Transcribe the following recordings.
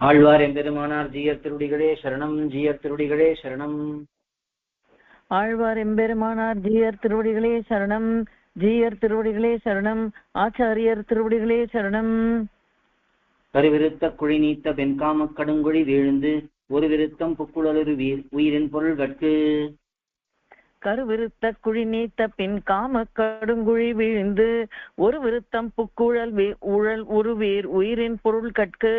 ஆழ்வார் எம்பெருமானார் ஜீயர் திருடிகளே சரணம் ஜீயர் திருடிகளே சரணம். ஆழ்வார் எம்பெருமானார் ஜீயர் திருவடிகளே சரணம் ஜீயர் திருவடிகளே சரணம் ஆச்சாரியர் திருவடிகளே சரணம். கருவிருத்த குழி நீத்த வெண்காமக் கடுங்குழி வீழ்ந்து ஒரு விருத்தம் புக்குழலொரு வீர் உயிரின் பொருள் கட்கு கருவிருத்த குழி நீத்த பின் காம கடுங்குழி வீழ்ந்து ஒரு விருத்தம் புக்குழல் வி- உழல் உருவீர் உயிரின் பொருள் கட்கு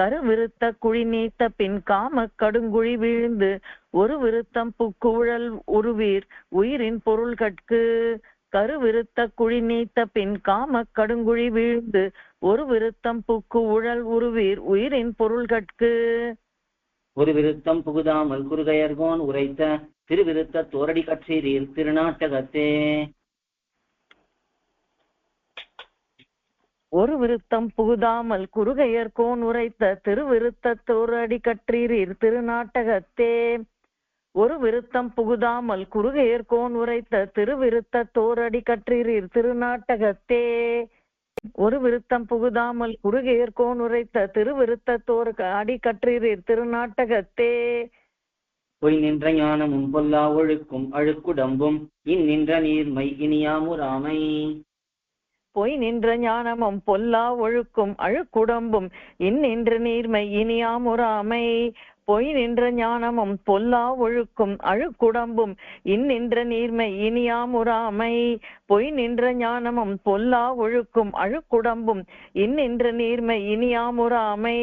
கருவிருத்த குழி நீத்த பின் காம கடுங்குழி விழுந்து ஒரு விருத்தம் புக்குழல் உருவீர் உயிரின் பொருள் கட்கு. கருவிருத்த குழி நீத்த பின் காம கடுங்குழி வீழ்ந்து ஒரு விருத்தம் புக்கு உழல் உருவீர் உயிரின் பொருள் கட்கு. ஒரு விருத்தம் புகுதாமல் குறுகையர்கோன் உரைத்த திருவிருத்த தோரடி கற்றீரீர் திருநாட்டகத்தே. ஒரு விருத்தம் புகுதாமல் குறுகையர்கோன் உரைத்த திருவிருத்தத்தோர் அடி கற்றீரீர் திருநாட்டகத்தே. ஒரு விருத்தம் புகுதாமல் குறுகையர்கோன் உரைத்த திருவிருத்தத்தோர் அடி கற்றீரீர் திருநாட்டகத்தே. ஒரு விருத்தம் புகுதாமல் குறுகையர்கோன் உரைத்த திருவிருத்தத்தோர் அடி கற்றீரீர் திருநாட்டகத்தே. பொய் நின்ற ஞானமும் பொல்லா ஒழுக்கும் அழுக்குடம்பும் இந்நின்ற நீர்மை இனியாமுராமை பொய் நின்ற ஞானமும் பொல்லா ஒழுக்கும் அழுக்குடம்பும் நின்று நீர்மை இனியாமுறாமை பொய் நின்ற ஞானமும் பொல்லா ஒழுக்கும் அழுக்குடம்பும் இன்னின்ற நீர்மை இனியாமுறாமை பொய் நின்ற ஞானமும் பொல்லா ஒழுக்கும் அழுக்குடம்பும் இன்னின்ற நீர்மை இனியாமுறாமை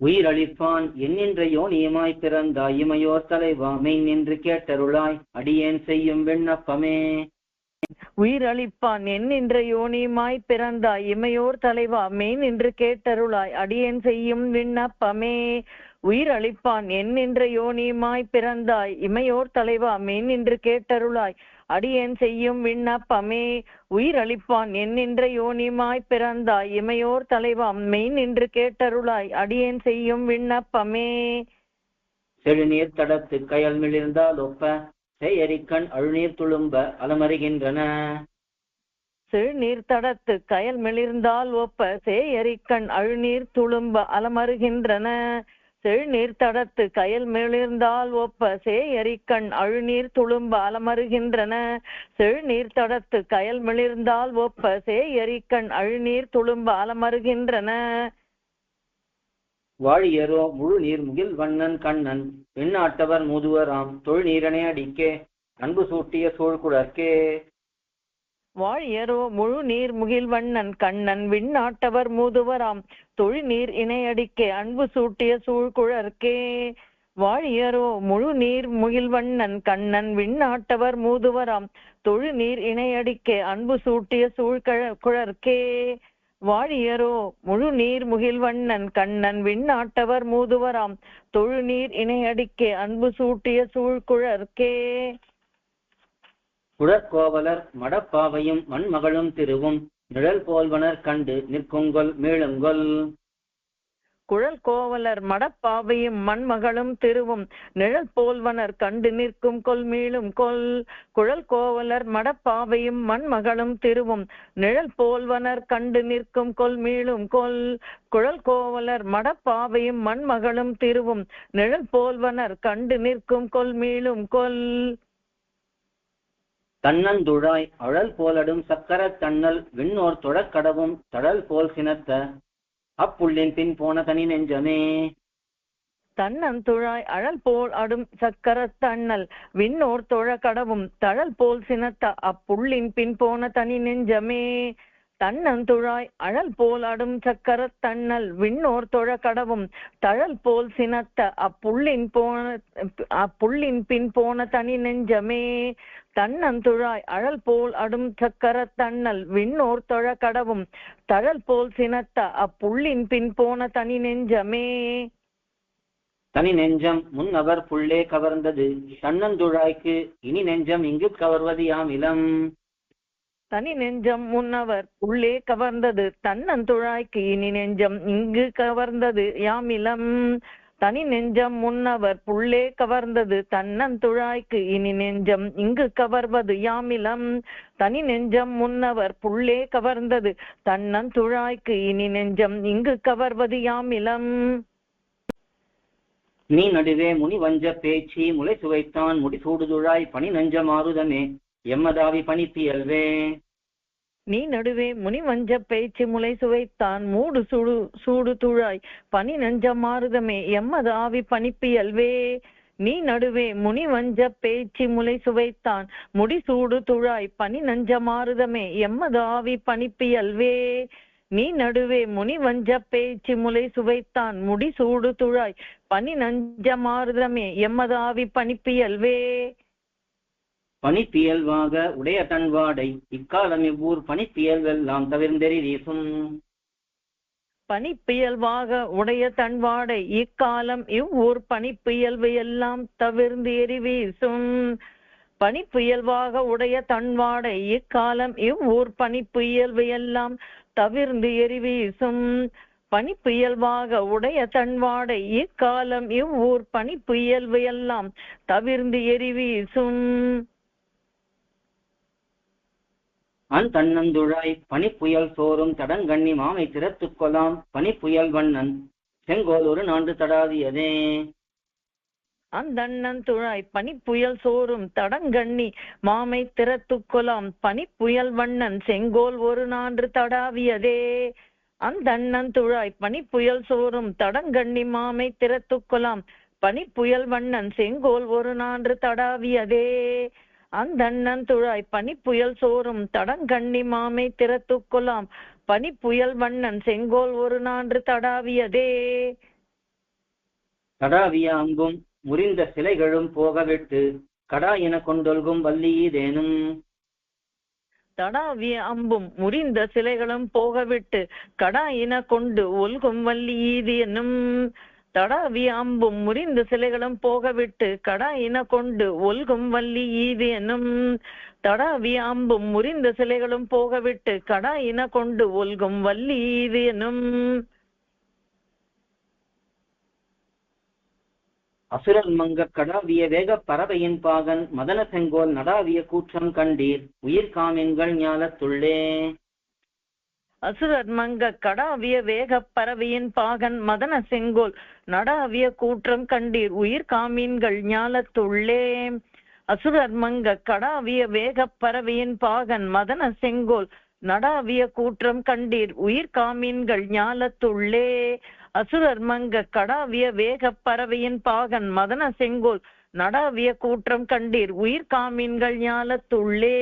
உயிரளிப்பான் என்னென்ற யோனியமாய் பிறந்தாய் இமையோர் தலைவா மெய் நின்று கேட்டருளாய். அடியேன் செய்யும் விண்ணப்பமே. உயிரளிப்பான் என் நின்ற யோனியுமாய் பிறந்தாய். இமையோர் தலைவா மெய் நின்று கேட்டருளாய். அடியேன் செய்யும் விண்ணப்பமே உயிரளிப்பான் என் நின்ற யோனியுமாய் பிறந்தாய். இமையோர் தலைவா மெய் நின்று கேட்டருளாய். அடியேன் செய்யும் விண்ணப்பமே உயிரளிப்பான் என் நின்ற யோனியுமாய் பிறந்தாய். இமையோர் தலைவா மெய் நின்று கேட்டருளாய். அடியேன் செய்யும் விண்ணப்பமே. செழுநீர் தடத்து கயல் மிளிர்ந்தால் ஒப்ப செய்யரிக்கண் அழுநீர் துளும்ப அலமருகின்றன. சிறுநீர் தடத்து கயல் மிளிர்ந்தால் ஒப்ப சேயரிக்கண் அழுநீர் துளும்ப அலமருகின்றன. செழுநீர் தடத்து கயல் மிளிர்ந்தால் ஒப்ப சேயரிக்கண் அழுநீர் துளும்ப அலமருகின்றன. செழுநீர் தடத்து கயல் மிளிர்ந்தால் ஒப்ப சேயரிக்கண் அழுநீர் துளும்ப அலமருகின்றன. வாழியரோ முழு நீர் முகில் வண்ணன் கண்ணன். பெண்ணாட்டவர் முதுவராம் தொழில் நீரனை அடிக்கே. அன்பு சூட்டிய சூழ்குழற்கே வாழியரோ முழு நீர் முகில்வண்ணன் கண்ணன். விண்ணாட்டவர் மூதுவராம் தொழிநீர் இணையடிக்கே அன்பு சூட்டிய சூழ்குழற்கே வாழியரோ முழு நீர் முகில்வண்ணன் கண்ணன். விண்ணாட்டவர் மூதுவராம் தொழுநீர் இணையடிக்கே அன்பு சூட்டிய சூழ்கழ குழற்கே. வாழியரோ முழு நீர் முகில்வண்ணன் கண்ணன் விண்ணாட்டவர் மூதுவராம். தொழுநீர் இணையடிக்கே அன்பு சூட்டிய சூழ்குழற்கே குழற்கோவலர் மடப்பாவையும் மண்மகளும் திருவும் நிழல் போல்வனர் கண்டு நிற்குங்கொல் மீளுங்கொல் குழல் கோவலர் மடப்பாவையும் மண்மகளும் திருவும் நிழல் போல்வனர் கண்டு நிற்கும் கொல் மீளும் கொல். குழல் கோவலர் மடப்பாவையும் மண்மகளும் திருவும் நிழல் போல்வனர் கண்டு நிற்கும் கொல் மீளும் கொல். குழல் கோவலர் மடப்பாவையும் மண்மகளும் திருவும் நிழல் போல்வனர் கண்டு நிற்கும் கொல் மீளும் கொல். தன்னந்துழாய் அழல் போலடும் சக்கர தன்னல் விண்ணோர் தொழக்கடவும் தழல் போல் சினத்த அப்புள்ளின் பின் போன தனி நெஞ்சமே. தன்னந்துழாய் அழல் போல் அடும் சக்கர தண்ணல் விண்ணோர் தொழ கடவும் தழல் போல் சினத்த அப்புள்ளின் பின் போன தனி நெஞ்சமே. தன்னந்துழாய் அழல் போல் அடும் சக்கரத் தன்னல் விண்ணோர் தொழ கடவும் தழல் போல் சினத்த அப்புள்ளின் போன அப்புள்ளின் பின் போன தனி நெஞ்சமே. தன்னந்துழாய் அழல் போல் அடும் சக்கரத் தன்னல் விண்ணோர் தொழ கடவும் தழல் போல் சினத்த அப்புள்ளின் பின் போன தனி நெஞ்சமே. தனி நெஞ்சம் முன் அவர் புள்ளே கவர்ந்தது. தன்னந்துழாய்க்கு இனி நெஞ்சம் இங்கு கவர்வது யாம் இளம்? தனி நெஞ்சம் முன்னவர் உள்ளே கவர்ந்தது தன்னந்துழாய்க்கு இனி நெஞ்சம் இங்கு கவர்ந்தது யாமிலம் தனி நெஞ்சம் முன்னவர் புள்ளே கவர்ந்தது தன்னன் துழாய்க்கு இனி நெஞ்சம் இங்கு கவர்வது யாமிலம் தனி நெஞ்சம் முன்னவர் புள்ளே கவர்ந்தது தன்னன் துழாய்க்கு இனி நெஞ்சம் இங்கு கவர்வது யாமிலம் நீ நடுவே முனி வஞ்ச பேச்சி முளை சுவைத்தான் முடி சூடுதுழாய் பனி நெஞ்சம் மாறுதமே. எம்மதாவி பணித்தியல்வே நீ நடுவே முனி வஞ்ச பேச்சு முளை சுவைத்தான் மூடு சுடு சூடு துழாய். பனி நஞ்ச மாறுதமே எம்மதாவி பணிப்பியல்வே நீ நடுவே முனி வஞ்ச பேச்சு முளை சுவைத்தான் முடி சூடு துழாய். பனி நஞ்ச மாறுதமே எம்மதாவி பணிப்பியல்வே நீ நடுவே முனி வஞ்ச பேச்சு முளை சுவைத்தான் முடி சூடு துழாய். பனி நஞ்ச மாறுதமே எம்மதாவி பணிப்பியல்வே பனிப்பியல்வாக உடைய தன்வாடை இக்காலம் இவ்வூர் பனிப்பியல்வெல்லாம் தவிர்ந்தெறி வீசும். பனிப்புயல்வாக உடைய தன்வாடை இக்காலம் இவ்வூர் பனிப்புயல்வு எல்லாம் தவிர்ந்து எரி வீசும். பனிப்புயல்வாக உடைய தன்வாடை இக்காலம் இவ்வூர் பனிப்புயல்வு எல்லாம் தவிர்ந்து எரி வீசும். பனிப்புயல்வாக உடைய தன்வாடை இக்காலம் இவ்வூர் பனிப்புயல்வு எல்லாம் தவிர்ந்து எரிவீசும் அன் தன்னந்துழாய் பனிப்புயல் சோறும் தடங்கண்ணி மாமை திறத்துக் கொலாம் பனிப்புயல் வண்ணன். செங்கோல் ஒரு நான்கு தடாதியதே. அந்தண்ணன் துழாய் பனிப்புயல் சோறும் தடங்கண்ணி மாமை திறத்துக்கொலாம் பனிப்புயல் வண்ணன். செங்கோல் ஒரு நான்று தடாவியதே. அந்தண்ணன் துழாய் பனிப்புயல் சோறும் தடங்கண்ணி மாமை திறத்துக்கொலாம் பனிப்புயல் வண்ணன். செங்கோல் ஒரு நான்று தடாவியதே. அந்தண்ணன் துழாய் பனிப்புயல் சோறும் தடங்கண்ணி மாமை திறத்துக்கொலாம் பனிப்புயல் வண்ணன் செங்கோல் ஒரு நான்று தடாவியதே. தடாவிய அம்பும் முறிந்த சிலைகளும் போகவிட்டு கடா என கொண்டொல்கும் வல்லியீதேனும் தடாவிய அம்பும் முறிந்த சிலைகளும் போகவிட்டு கடா இன கொண்டு ஒல்கும் வள்ளி ஈது என்னும் தடாவிய அம்பும் முறிந்த சிலைகளும் போகவிட்டு கடா இன கொண்டு ஒல்கும் வள்ளி ஈது என்னும். தடாவிய அம்பும் முறிந்த சிலைகளும் போகவிட்டு கடா இன கொண்டு ஒல்கும் வள்ளி ஈது என்னும். அசுரன் மங்க கடாவிய வேக பறவையின் பாகன் மதன செங்கோல் நடாவிய கூற்றம் கண்டீர். உயிர் காமின்கள் ஞாலத்துள்ளே. அசுரர் மங்க கடாவிய வேக பறவையின் பாகன் மதன செங்கோல். நடாவிய கூற்றம் கண்டீர் உயிர் காமீன்கள் ஞாலத்துள்ளே அசுரர் மங்க கடாவிய வேக பறவையின் பாகன் மதன செங்கோல். நடாவிய கூற்றம் கண்டீர் உயிர் காமீன்கள் ஞாலத்துள்ளே அசுரர் மங்க கடாவிய வேக பறவையின் பாகன் மதன செங்கோல். நடாவிய கூற்றம் கண்டீர் உயிர் காமீன்கள் ஞாலத்துள்ளே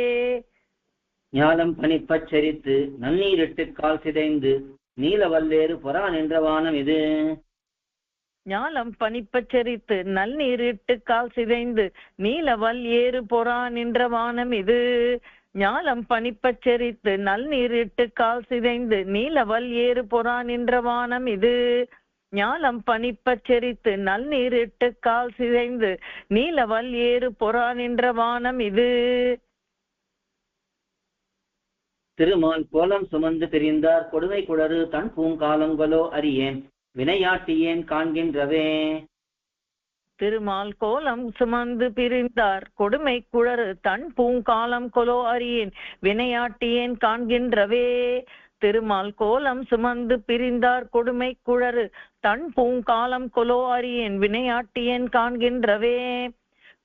ஞாலம் பனிப்பச் செரித்து நன்னீரிட்டு கால் சிதைந்து நீலவல்லேறு பொறா நின்ற வானம் இது. ஞாலம் பனிப்பச் செரித்து நல்நீரிட்டு கால் சிதைந்து நீலவல் ஏறு பொறா நின்ற வானம் இது. ஞாலம் பனிப்பச் செரித்து நல்நீரிட்டு கால் சிதைந்து நீலவல் ஏறு பொறா நின்ற வானம் இது. ஞாலம் பனிப்பச் செரித்து நல்நீரிட்டு கால் சிதைந்து நீலவல் ஏறு பொறா நின்ற வானம் இது. திருமால் கோலம் சுமந்து பிரிந்தார். கொடுமை குளறு தன் பூங்காலங்களோ அறியேன். வினையாட்டியேன் காண்கின்றவே. திருமால் கோலம் சுமந்து பிரிந்தார். கொடுமை குழறு தன் பூங்காலம் கொலோ அறியேன். வினையாட்டியேன் காண்கின்றவே. திருமால் கோலம் சுமந்து பிரிந்தார். கொடுமை குழறு தன் பூங்காலம் கொலோ அறியேன். வினையாட்டியேன் காண்கின்றவே.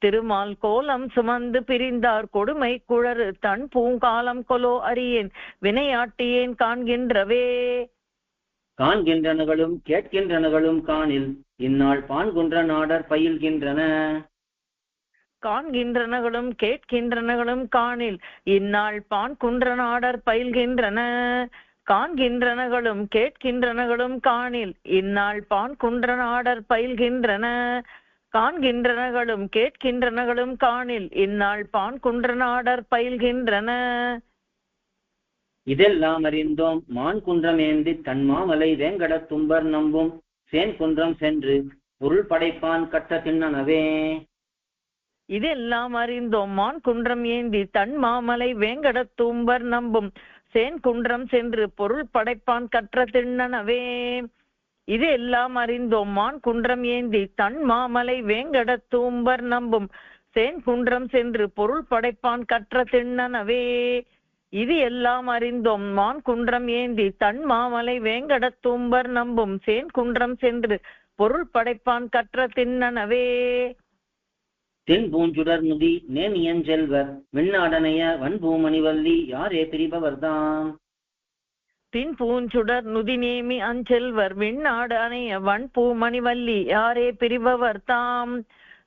திருமால் கோலம் சுமந்து பிரிந்தார் கொடுமை குழறு தன் பூங்காலம் கொலோ அறியேன் வினையாட்டியேன் காண்கின்றவே. காண்கின்றனகளும் கேட்கின்றனகளும் காணில் இந்நாள் பான்குன்ற நாடர் பயில்கின்றன. காண்கின்றனகளும் கேட்கின்றனகளும் காணில் இந்நாள் பான் குன்ற நாடர் பயில்கின்றன. காண்கின்றனகளும் கேட்கின்றனகளும் காணில் இந்நாள் பான் குன்ற நாடர் பயில்கின்றன. காண்கின்றனகளும் கேட்கின்றனகளும் காணில் இந்நாள் பான் குன்ற நாடர் பயில்கின்றன. இதெல்லாம் அறிந்தோம் மான் குன்றமேந்தி தன் மாமலை வேங்கடத் தும்பர் நம்பும் சேன் குன்றம் சென்று பொருள் படைப்பான் கட்ட திண்ணனவே இதெல்லாம் அறிந்தோம் மான் குன்றம் ஏந்தி தன் மாமலை வேங்கடத் தூம்பர் நம்பும் சேன் குன்றம் சென்று பொருள் படைப்பான் கற்ற திண்ணனவே இது எல்லாம் அறிந்தோம். மான் குன்றம் ஏந்தி தன் மாமலை வேங்கடத் தூம்பர் நம்பும். சேன் குன்றம் சென்று பொருள் படைப்பான் கற்ற திண்ணனவே. இது எல்லாம் அறிந்தோம். மான் குன்றம் ஏந்தி தன் மாமலை வேங்கட தூம்பர் நம்பும். சேன் குன்றம் சென்று பொருள் படைப்பான் கற்ற திண்ணனவே. தென் பூஞ்சுடர் முதி நேமியன் செல்வர் விண்ணாடனைய வன்பூமணிவல்லி யாரே பிரிபவர்தான் பின் பூஞ்சுடர் நுதிநேமி அஞ்செல்வர் விண்ணாடு அணைய வன் பூமணிவல்லி யாரே பிரிபவர் தாம்?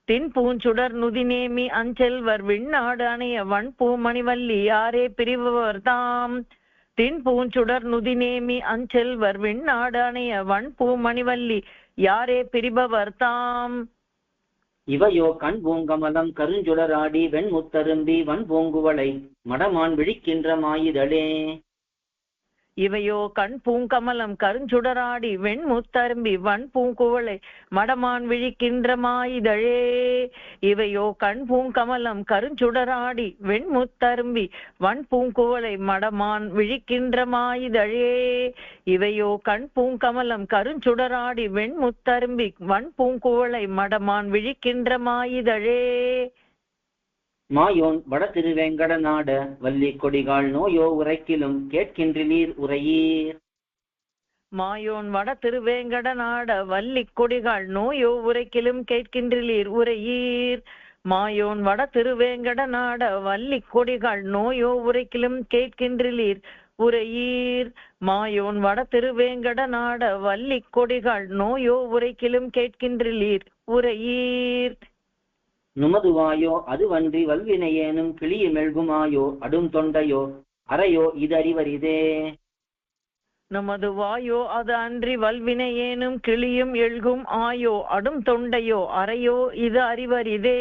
தின் பூஞ்சுடர் நுதிநேமி அஞ்செல்வர் விண்ணாடு அணைய வன் பூமணிவல்லி யாரே பிரிபவர் தாம்? தின் பூஞ்சுடர் நுதிநேமி அஞ்செல்வர் விண்ணாடு அணைய வன் பூமணிவல்லி யாரே பிரிபவர் தாம்? இவையோ கண் பூங்கமலம் கருஞ்சுடராடி வெண்முத்தரும்பி வன் பூங்குவளை மடமான் விழிக்கின்ற மாயிதழே. இவையோ கண் பூங்கமலம் கருஞ்சுடராடி வெண்முத்தரும்பி வன் பூங்குவளை மடமான் விழிக்கின்ற மாயிதழே. இவையோ கண் பூங்கமலம் கருஞ்சுடராடி வெண்முத்தரும்பி வன் பூங்குவளை மடமான் விழிக்கின்ற மாயிதழே. இவையோ கண் பூங்கமலம் கருஞ்சுடராடி வெண்முத்தரும்பி வன் பூங்குவளை மடமான் விழிக்கின்ற மாயிதழே. மாயோன் வட திருவேங்கட நாட வள்ளி கொடிகால் நோயோ உரைக்கிலும் கேட்கின்றீர் உரையீர். மாயோன் வட திருவேங்கட நாட வள்ளி கொடிகால் நோயோ உரைக்கிலும் கேட்கின்றீர் உரையீர். மாயோன் வட திருவேங்கட நாட வள்ளி கொடிகால் நோயோ உரைக்கிலும் கேட்கின்றீர் உரையீர். மாயோன் வட திருவேங்கட நாட வள்ளி கொடிகால் நோயோ உரைக்கிலும் கேட்கின்றீர் உரையீர். நுமதுவாயோ அதுவன்றி வல்வினையேனும் கிளிய மெல்குமாயோ அடும் தொண்டையோ அறையோ இது அறிவரிதே நமது வாயோ அது அன்றி வல்வினை ஏனும் கிளியும் எழுகும் ஆயோ அடும் தொண்டையோ அறையோ இது அறிவரிதே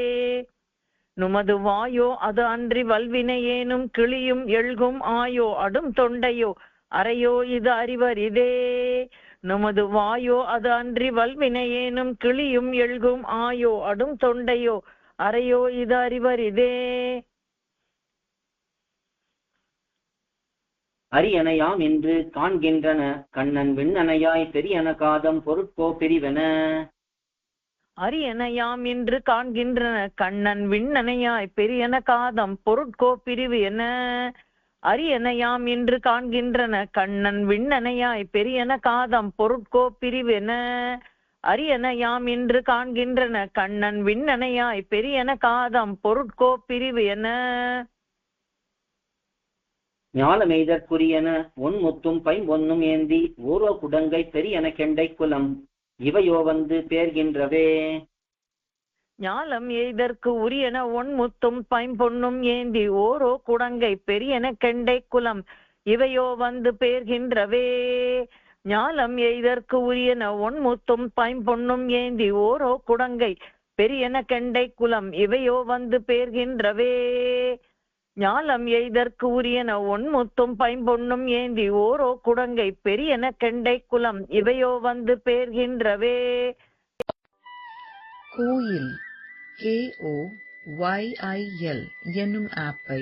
நுமது வாயோ அது அன்றி வல்வினை ஏனும் கிளியும் எழுகும் ஆயோ அடும் தொண்டையோ அறையோ இது அறிவரிதே நமது வாயோ அது அன்றி வல்வினை ஏனும் கிளியும் எழுகும் ஆயோ அடும் தொண்டையோ அறையோ இது அறிவரிதே அரியணையாம் என்று காண்கின்றன கண்ணன் விண்ணனையாய் பெரியன காதம் பொருட்கோ பிரிவன. அரியணையாம் என்று காண்கின்றன கண்ணன் விண்ணனையாய் பெரியன காதம் பொருட்கோ பிரிவு என. அரியணையாம் என்று காண்கின்றன கண்ணன் விண்ணனையாய் பெரியன காதம் பொருட்கோ பிரிவென அரியணையாம் என்று காண்கின்றன. கண்ணன் விண்ணனையாய் பெரியன காதம் பொருட்கோ பிரிவு என. ஞாலமெய்தற்குரியன ஒன் முத்தும் பைம்பொன்னும் ஏந்தி ஊரோ குடங்கை பெரியன கெண்டை குலம். இவையோ வந்து பேர்கின்றவே. ஞாலம் எய்தற்கு உரியன ஒன் முத்தும் பைம்பொன்னும் ஏந்தி ஓரோ குடங்கை பெரியன கெண்டை குலம். இவையோ வந்து பேர்கின்றவே. ஞாலம் எய்தற்கு உரியன ஒன் முத்தும் பைம்பொன்னும் ஏந்தி ஓரோ குடங்கை பெரியன கெண்டை குலம் இவையோ வந்து பேர்கின்றவே. ஞாலம் எய்தற்கு உரியன ஒன் முத்தும் பைம்பொன்னும் ஏந்தி ஓரோ குடங்கை பெரியன கெண்டை குலம் இவையோ வந்து பேர்கின்றவே. கோயில் K O Y I L என்னும் ஆப்பை